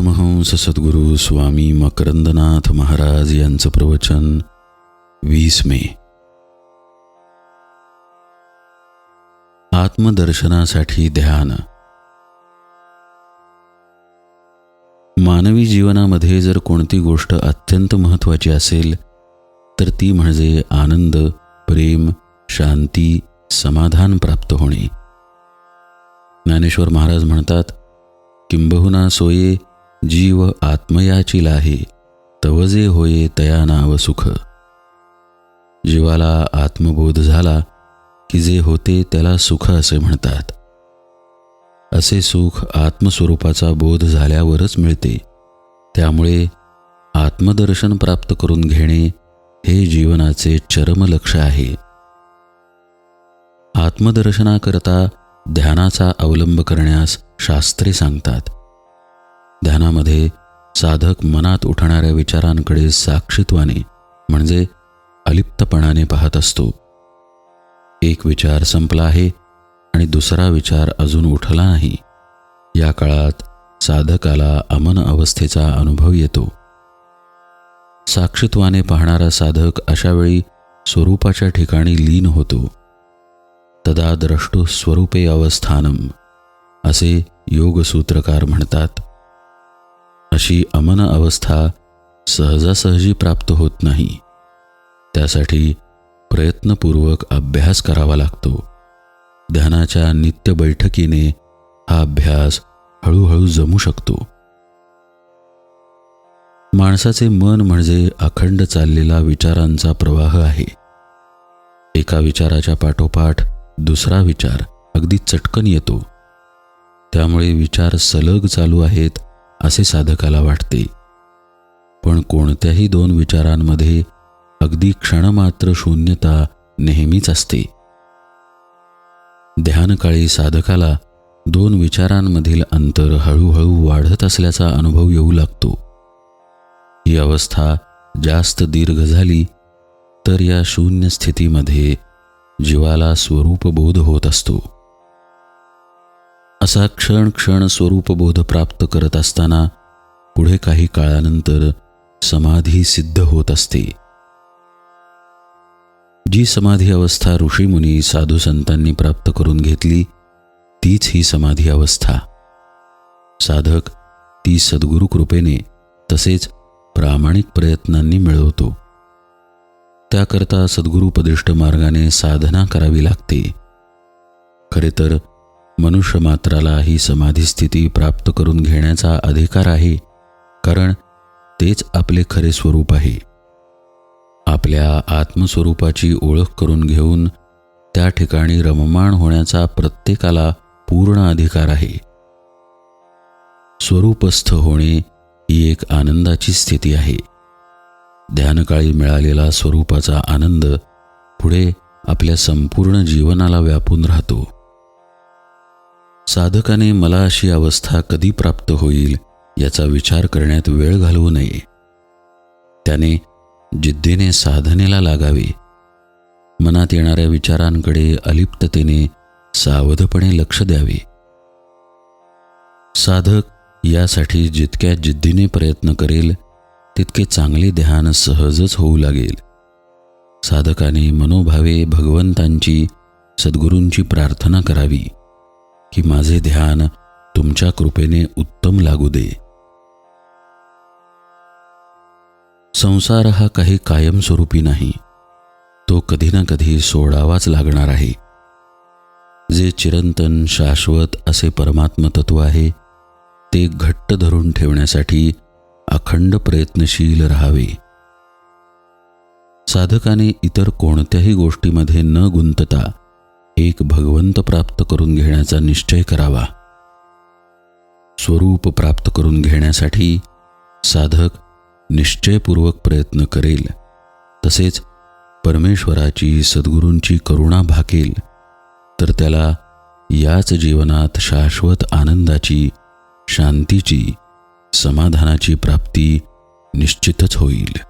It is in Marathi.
परमहंस सद्गुरू स्वामी मकरंदनाथ महाराज यांचं प्रवचन वीस मे. आत्मदर्शनासाठी ध्यान. मानवी जीवनामध्ये जर कोणती गोष्ट अत्यंत महत्त्वाची असेल तर ती म्हणजे आनंद प्रेम शांती समाधान प्राप्त होणे. ज्ञानेश्वर महाराज म्हणतात किंबहुना सोये जीव आत्मयाची लाहे तवजे होये तया नाव सुख. जीवाला आत्मबोध झाला की जे होते त्याला सुख असे म्हणतात. असे सुख आत्मस्वरूपाचा बोध झाल्यावरच मिळते. त्यामुळे आत्मदर्शन प्राप्त करून घेणे हे जीवनाचे चरम लक्ष आहे. आत्मदर्शनाकरता ध्यानाचा अवलंब करण्यास शास्त्रे सांगतात. ध्यानामध्ये साधक मनात उठणाऱ्या विचारांकडे साक्षित्वाने म्हणजे अलिप्तपणाने पाहत असतो. एक विचार संपला आहे आणि दुसरा विचार अजून उठला नाही. या काळात साधकाला अमन अवस्थेचा अनुभव येतो. साक्षित्वाने पाहणारा साधक अशावेळी स्वरूपाच्या ठिकाणी लीन होतो. तदा द्रष्टु स्वरूपे अवस्थानम असे योगसूत्रकार म्हणतात. अशी अमन अवस्था सहजासहजी प्राप्त होत नाही. त्यासाठी प्रयत्नपूर्वक अभ्यास करावा लागतो. ध्यानाच्या नित्य बैठकीने हा अभ्यास हळूहळू जमू शकतो. माणसाचे मन म्हणजे अखंड चाललेला विचारांचा प्रवाह आहे. एका विचाराच्या पाठोपाठ दुसरा विचार अगदी चटकन येतो. त्यामुळे विचार सलग चालू आहेत असे साधकाला वाटते. पण कोणत्याही दोन विचारांमध्ये अगदी क्षणमात्र शून्यता नेहमीच असते. ध्यानकाळी साधकाला दोन विचारांमधील अंतर हळूहळू वाढत असल्याचा अनुभव येऊ लागतो. ही अवस्था जास्त दीर्घ झाली तर या शून्य स्थितीमध्ये जीवाला स्वरूपबोध होत असतो. असा क्षण क्षण स्वरूपबोध प्राप्त करत असताना पुढे काही काळानंतर समाधी सिद्ध होत असते. जी समाधी अवस्था ऋषीमुनी साधू संतांनी प्राप्त करून घेतली तीच ही समाधी अवस्था. साधक ती सद्गुरू कृपेने तसेच प्रामाणिक प्रयत्नांनी मिळवतो. त्याकरता सद्गुरुपदिष्ट मार्गाने साधना करावी लागते. खरे तर मनुष्य मात्राला ही समाधी स्थिती प्राप्त करून घेण्याचा अधिकार आहे कारण तेच आपले खरे स्वरूप आहे. आपल्या आत्मस्वरूपाची ओळख करून घेऊन त्या ठिकाणी रममाण होण्याचा प्रत्येकाला पूर्ण अधिकार आहे. स्वरूपस्थ होणे ही एक आनंदाची स्थिती आहे. ध्यानकाळी मिळालेला स्वरूपाचा आनंद पुढे आपल्या संपूर्ण जीवनाला व्यापून राहतो. साधकाने मला अशी अवस्था कधी प्राप्त होईल याचा विचार करण्यात वेळ घालवू नये. त्याने जिद्दीने साधनेला लागावे. मनात येणाऱ्या विचारांकडे अलिप्ततेने सावधपणे लक्ष द्यावे. साधक यासाठी जितक्या जिद्दीने प्रयत्न करेल तितके चांगले ध्यान सहजच होऊ लागेल. साधकाने मनोभावे भगवंतांची सद्गुरूंची प्रार्थना करावी. की माझे ध्यान तुमच्या कृपेने उत्तम लागू दे. संसार हा काही कायमस्वरूपी नाही तो कधी ना कधी सोडावाच लागणार आहे. जे चिरंतन शाश्वत असे परमात्म तत्व आहे ते घट्ट धरून ठेवण्यासाठी अखंड प्रयत्नशील राहावे. साधकाने इतर कोणत्याही गोष्टीमध्ये न गुंतता एक भगवंत प्राप्त करून घेण्याचा निश्चय करावा. स्वरूप प्राप्त करून घेण्यासाठी साधक निश्चयपूर्वक प्रयत्न करेल. तसेच परमेश्वराची सद्गुरूंची करुणा भाकेल तर त्याला याच जीवनात शाश्वत आनंदाची शांतीची समाधानाची प्राप्ती निश्चितच होईल.